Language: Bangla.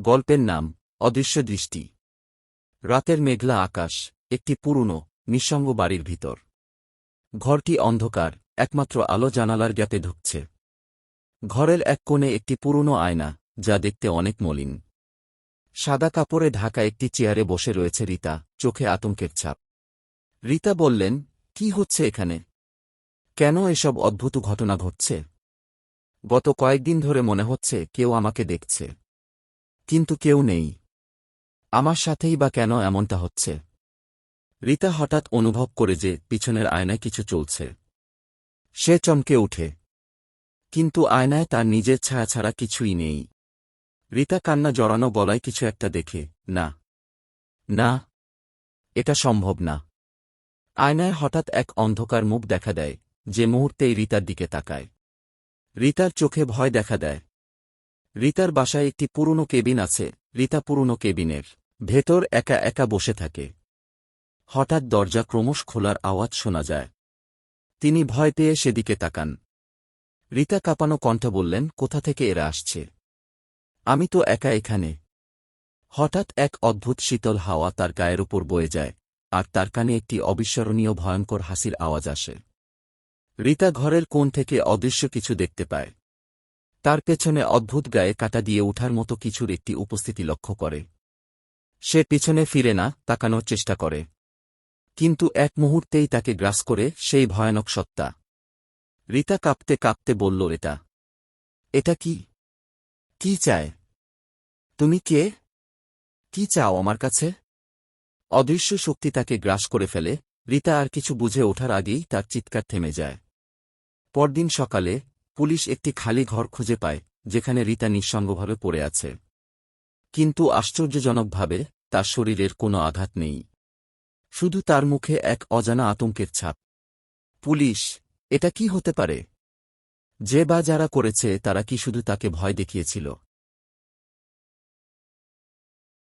গল্পের নাম, অদৃশ্য দৃষ্টি। রাতের মেঘলা আকাশ, একটি পুরনো, নিঃসঙ্গ বাড়ির ভিতর। ঘরটি অন্ধকার, একমাত্র আলো জানালার গ্যাপে ঢুকছে। ঘরের এক কোণে একটি পুরনো আয়না, যা দেখতে অনেক মলিন। সাদা কাপড়ে ঢাকা একটি চেয়ারে বসে রয়েছে রীতা, চোখে আতঙ্কের ছাপ। রীতা বললেন, কি হচ্ছে এখানে? কেন এসব অদ্ভুত ঘটনা ঘটছে? গত কয়েকদিন ধরে মনে হচ্ছে কেউ আমাকে দেখছে। কিন্তু কেউ নেই। আমার সাথেই বা কেন এমনটা হচ্ছে? রীতা হঠাৎ অনুভব করে যে পিছনের আয়নায় কিছু চলছে। সে চমকে উঠে কিন্তু আয়নায় তার নিজের ছায়া ছাড়া কিছুই নেই। রীতা কান্না জড়ানো বলায় কিছু একটা দেখে, না। না। এটা সম্ভব না। আয়নায় হঠাৎ এক অন্ধকার মুখ দেখা দেয়, যে মুহূর্তেই রীতার দিকে তাকায়। রীতার চোখে ভয় দেখা দেয়। রীতার বাসায় একটি পুরনো কেবিন আছে। রিতা পুরনো কেবিনের ভেতর একা একা বসে থাকে। হঠাৎ দরজা ক্রমশ খোলার আওয়াজ শোনা যায়। তিনি ভয় পেয়ে সেদিকে তাকান। রিতা কাঁপানো কণ্ঠ বললেন, কোথা থেকে এরা আসছে? আমি তো একা এখানে। হঠাৎ এক অদ্ভুত শীতল হাওয়া তার গায়ের উপর বয়ে যায়, আর তার কানে একটি অবিস্মরণীয় ভয়ঙ্কর হাসির আওয়াজ আসে। রীতা ঘরের কোণ থেকে অদৃশ্য কিছু দেখতে পায়। তার পেছনে অদ্ভুত গায়ে কাটা দিয়ে ওঠার মতো কিছুর একটি উপস্থিতি লক্ষ্য করে। সে পিছনে ফিরে না, তাকানোর চেষ্টা করে। কিন্তু এক মুহূর্তেই তাকে গ্রাস করে সেই ভয়ানক সত্তা। রিতা কাঁপতে কাঁপতে বলল, এটা এটা কি? কি চায়? তুমি কে? কি চাও আমার কাছে? অদৃশ্য শক্তি তাকে গ্রাস করে ফেলে। রিতা আর কিছু বুঝে ওঠার আগেই তার চিৎকার থেমে যায়। পরদিন সকালে পুলিশ একটি খালি ঘর খুঁজে পায়, যেখানে রিতা নিঃসঙ্গভাবে পড়ে আছে। কিন্তু আশ্চর্যজনকভাবে, তার শরীরের কোনো আঘাত নেই। শুধু তার মুখে এক অজানা আতঙ্কের ছাপ। পুলিশ, এটা কি হতে পারে? যে বা যারা করেছে, তারা কি শুধু তাকে ভয় দেখিয়েছিল?